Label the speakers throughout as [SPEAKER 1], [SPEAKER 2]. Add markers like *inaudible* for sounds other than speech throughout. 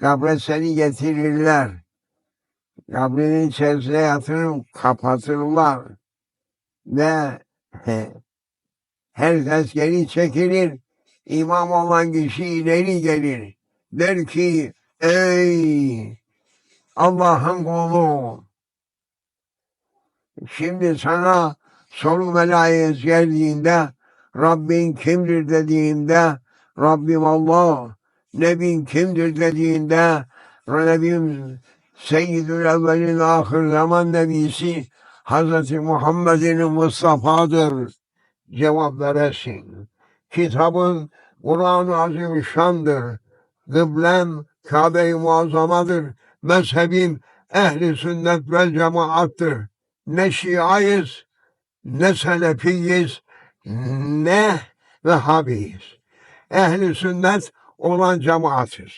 [SPEAKER 1] kabre seni getirirler. Kabrin içerisine yatırıp kapatırlar. Ve he, herkes geri çekilir. İmam olan kişi ileri gelir. Der ki ey Allah'ın kulu şimdi sana soru velayet geldiğinde Rabbin kimdir dediğinde Rabbim Allah Nebin kimdir dediğinde Nebim Seyyidül Evvelin ahir zaman nebisi Hazreti Muhammed'in Mustafa'dır cevap veresin. Kitabın Kur'an-ı Azimüşşan'dır. Kıblem Kabe-i Muazzamadır. Mezhebim ehli sünnet vel cemaattır. Ne Şiayız, ne Selefiyiz, ne Vehhabiyiz. Ehli sünnet olan cemaatiz.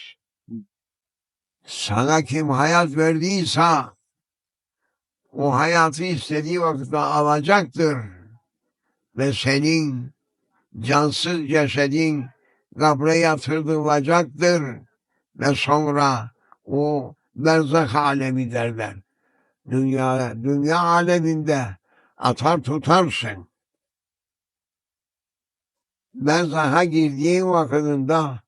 [SPEAKER 1] Sana kim hayat verdiyse o hayatı istediği vakitte alacaktır. Ve senin cansız cesedin kabre yatırılacaktır. Ve sonra o berzak alemi derler. Dünya, dünya aleminde atar tutarsın. Berzaka girdiğin vakitinde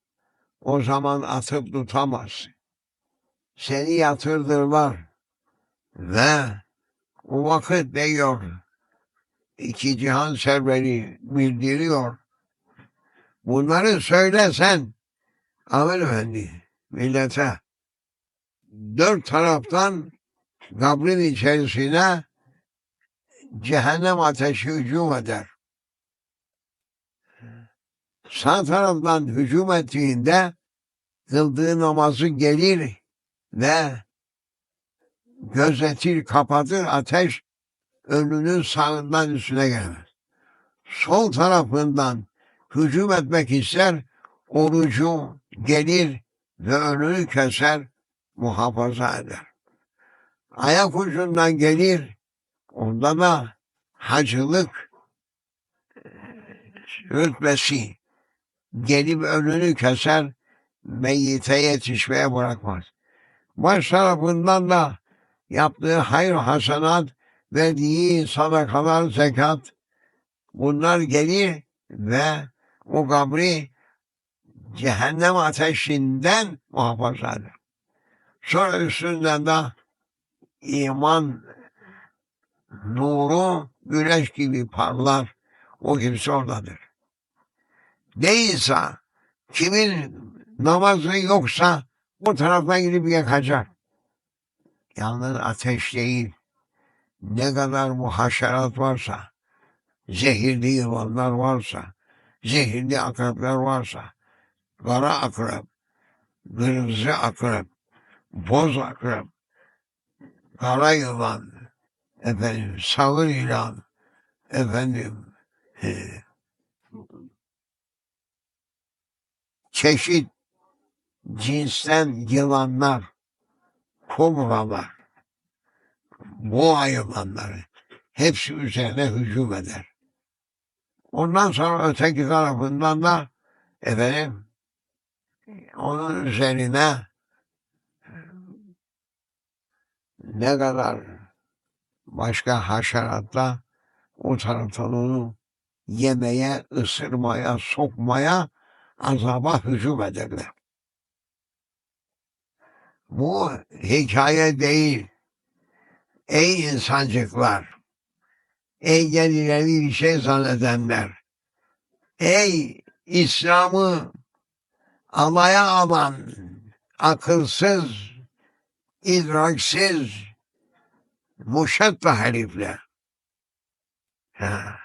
[SPEAKER 1] o zaman atıp tutamazsın. Seni yatırdırlar ve o vakit diyor iki cihan serveri bildiriyor. Bunları söylesen Amin Efendi millete dört taraftan kabrin içerisine cehennem ateşi hücum eder. Sağ taraftan hücum ettiğinde kıldığı namazı gelir ve gözetir, kapatır ateş önünün sağından üstüne gelmez. Sol tarafından hücum etmek ister, orucu gelir ve önünü keser, muhafaza eder. Ayak ucundan gelir, onda da hacılık rütbesi gelip önünü keser, meyyite yetişmeye bırakmaz. Baş tarafından da yaptığı hayır hasenat, verdiği sadakalar, zekat bunlar gelir ve o kabri cehennem ateşinden muhafaza eder. Sonra üstünden de iman nuru güneş gibi parlar. O kimse oradadır. Değilse kimin namazı yoksa o tarafa gidip yakacak. Yalnız ateş değil. Ne kadar muhaşerat varsa, zehirli yılanlar varsa, zehirli akrepler varsa, kara akrep, kırmızı akrep, boz akrep, kara yılan, efendim, sağır yılan, efendim, e, çeşit cinsten yılanlar, kobralar, boğa yılanları hepsi üzerine hücum eder. Ondan sonra öteki tarafından da efendim onun üzerine ne kadar başka haşeratla o taraftan onu yemeye, ısırmaya, sokmaya, azaba hücum ederler. Bu hikaye değil. Ey insancıklar! Ey kendilerini bir şey zannedenler! Ey İslam'ı alaya alan, akılsız, idraksiz, muşatta herifler. Ha.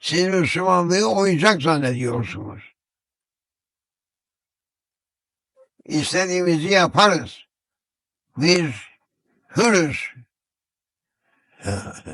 [SPEAKER 1] Siz Müslümanlığı oyuncak zannediyorsunuz. İstediğimizi yaparız. Biz hürüz. *laughs*